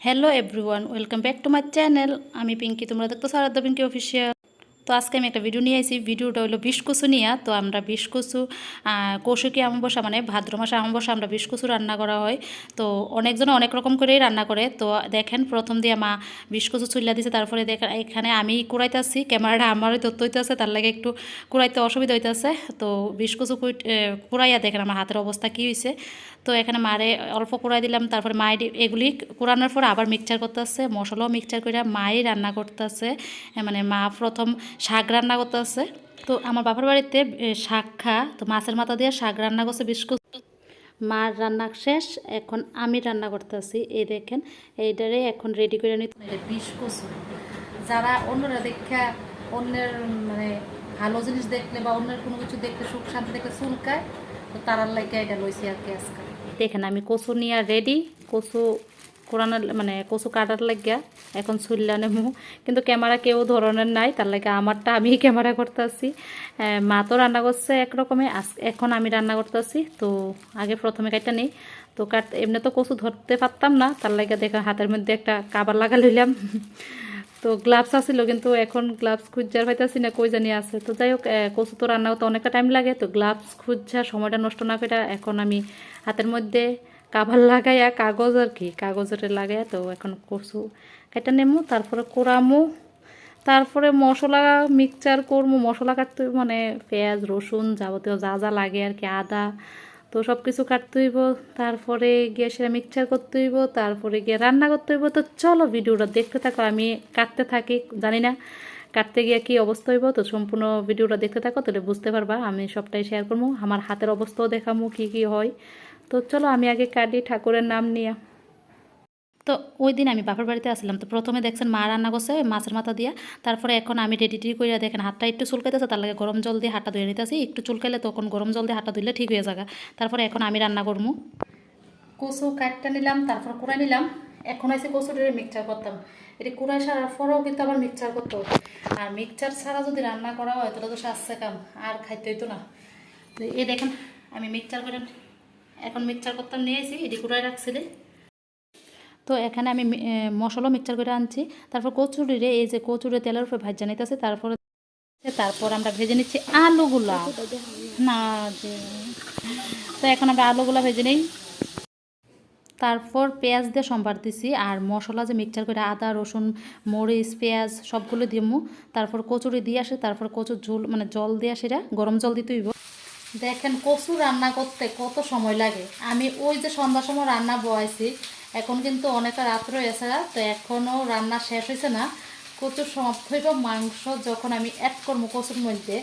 Hello everyone welcome back to my channel আমি পিঙ্কি তোমরা দেখতো সারাদ্দা পিঙ্কি অফিসিয়াল তো আজকে আমি একটা ভিডিও নিয়ে আসি ভিডিওটা হলো বিশকুসু নিয়ে। তো আমরা বিশকুসু কৌশিকী আমবসা মানে ভাদ্র মাসে আমবসা আমরা বিশকুসু রান্না করা হয়। তো অনেকজনে অনেক রকম করেই রান্না করে। তো দেখেন, প্রথম দিয়ে মা বিশকুসু চুল্লা দিছে। তারপরে দেখ, এখানে আমি কুড়াইতেছি, ক্যামেরাটা আমারই তথ্য হইতেছে তার লাগে একটু কুড়াইতে অসুবিধা হইতেছে। তো বিশকুসু কুড়াইয়া দেখেন আমার হাতের অবস্থা কী হয়েছে তো এখানে মারে অল্প কুড়াই দিলাম, তারপরে মায়ের এগুলি কুড়ানোর পর আবার মিক্সচার করতেছে। মশলাও মিক্সচার করে মাই রান্না করতেছে। মানে মা প্রথম শাক রান্না করতেছে তো আমার বাবার বাড়িতে শাক খা। তো মাছের মাথা দিয়ে শাক রান্না করছে, বিস্কুট। মার রান্না শেষ, এখন আমি রান্না করতেছি এই দেখেন, এইটারে এখন রেডি করে নিতে বিষ কচু যারা অন্যরা দেখা, অন্যের মানে ভালো জিনিস দেখলে বা অন্যের কোনো কিছু দেখলে সুখ শান্তি দেখলে চুলকায় তো তারার লাগে এটা লইছি আর কি আজকে। দেখেন, আমি কচু নিয়ে রেডি কচু কোরআনার মানে কচু কাটার লাগিয়া এখন ছুললা নেমু। কিন্তু ক্যামেরা কেউ ধরনের নাই, তার লাগে আমারটা আমি ক্যামেরা করতেছি। মা তো রান্না করছে একরকমে এখন আমি রান্না করতে করতেছি। তো আগে প্রথমে কাটটা নেই। তো কাট এমনি তো কচু ধরতে পারতাম না, তার লাগে দেখা হাতের মধ্যে একটা কাবার লাগা লইলাম। তো গ্লাভস আছিল, কিন্তু এখন গ্লাভস খুঁজার পাইতেছি না, কই জানি আছে। তো যাই হোক কচু তো রান্না করতে অনেকটা টাইম লাগে, তো গ্লাভস খুঁজা সময়টা নষ্ট না করে এখন আমি হাতের মধ্যে কাভার লাগাইয়া কাগজ আর কি, কাগজের লাগাইয়া তো এখন কচু কেটে নেমু, তারপরে কোরামু, তারপরে মশলা মিক্সচার করব মশলা কাটতে মানে পেঁয়াজ, রসুন যাবতীয় যা যা লাগে আর কি, আদা, তো সব কিছু কাটতে হইব। তারপরে গিয়ে সেটা মিক্সচার করতে হইব। তারপরে গিয়ে রান্না করতে হইব। তো চলো ভিডিওটা দেখতে থাকো। আমি কাটতে থাকি, জানি না কাটতে গিয়ে কি অবস্থা হইব। তো সম্পূর্ণ ভিডিওটা দেখতে থাকো, তাহলে বুঝতে পারবা। আমি সবটাই শেয়ার করব আমার হাতের অবস্থাও দেখামো কি কি হয়। তো চলো আমি আগে কাটি ঠাকুরের নাম নিয়ে। তো ওই দিন আমি বাপের বাড়িতে আসলাম। তো প্রথমে দেখছেন মা রান্না করছে মাছের মাথা দিয়া। তারপরে এখন আমি রেডি টেডি করে দেখেন হাতটা একটু চুলকাইতেছে তার লাগে গরম জল দিয়ে হাতটা ধুয়ে নিতেছি। একটু চুলকাইলে তখন গরম জল দিয়ে হাতটা ধুইলে ঠিক হয়ে যাবে। তারপরে এখন আমি রান্না করব। কচু কাটটা নিলাম তারপর কুড়া নিলাম। এখন এসে কচুটির মিক্সচার করতাম। এটি কুড়াই সারার পরেও কিন্তু আবার মিক্সচার করতো আর মিক্সচার ছাড়া যদি রান্না করা হয় তাহলে তো সাজছে কাম আর খাইতে হইতো না। তো এই দেখেন আমি মিক্সচার করে এখন মিক্সচার করতাম নিয়ে এসি এটি কুড়াই রাখছিলি। তো এখানে আমি মশলা মিক্সচার করে আনছি। তারপর কচুরিরে, এই যে কচুরে তেলের উপরে ভাজা নিতেছে, তারপরে তারপর আমরা ভেজে নিচ্ছি আলুগুলা। না তো এখন আমরা আলুগুলা ভেজে নেই। তারপর পেঁয়াজ দিয়ে সম্বার দিছি, আর মশলা যে মিক্সচার করে আদা, রসুন, মরিচ, পেঁয়াজ সবগুলো দিমু। তারপর কচুরি দিয়ে আসে, তারপর কচুর ঝোল মানে জল দিয়ে সেটা গরম জল দিতে হইব। দেখেন কচু রান্না করতে কত সময় লাগে। আমি ওই যে সন্ধ্যার সময় রান্না বয়াইছি, এখন কিন্তু অনেকটা রাত রয়েছে, তো এখনও রান্না শেষ হয়েছে না। কচুর হইব মাংস যখন আমি অ্যাড করব কচুর মধ্যে,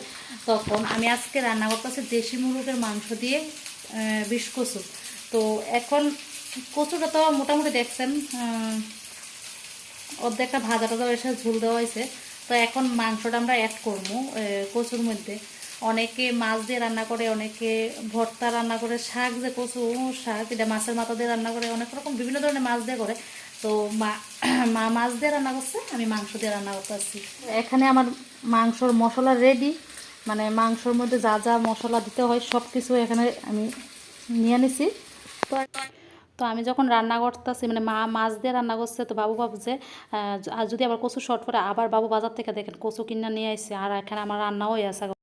তখন আমি আজকে রান্না করতেছি দেশি মুরগের মাংস দিয়ে বিষ কচু। তো এখন কচুটা তো মোটামুটি দেখছেন অর্ধেকটা ভাজা টাজা এসে ঝুল দেওয়া হয়েছে। তো এখন মাংসটা আমরা অ্যাড করব কচুর মধ্যে। অনেকে মাছ দিয়ে রান্না করে, অনেকে ভর্তা রান্না করে, শাক যে কচু শাক, এটা মাছের মাথা দিয়ে রান্না করে, অনেক রকম বিভিন্ন ধরনের মাছ দিয়ে করে। তো মা মাছ দিয়ে রান্না করছে, আমি মাংস দিয়ে রান্না করতে আসছি এখানে আমার মাংসর মশলা রেডি মানে মাংসর মধ্যে যা যা মশলা দিতে হয় সব কিছু এখানে আমি নিয়ে নিছি। তো তো আমি যখন রান্না করতেছি মানে মা মাছ দিয়ে রান্না করছে, তো বাবু ভাবছে আর যদি আবার কচু শর্ট করে আবার বাবু বাজার থেকে দেখেন কচু কিনা নিয়ে আসছে আর এখানে আমার রান্নাও আছে।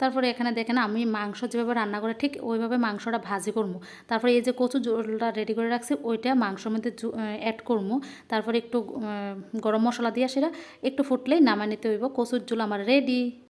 তারপরে এখানে দেখেন আমি মাংস যেভাবে রান্না করে ঠিক ওইভাবে মাংসটা ভাজি করব। তারপরে এই যে কচু জোলটা রেডি করে রাখছি, ওইটা মাংসর মধ্যে অ্যাড করব। তারপরে একটু গরম মশলা দিয়ে সেটা একটু ফুটলেই নামা নিতে হইব। কচুর জোল আমার রেডি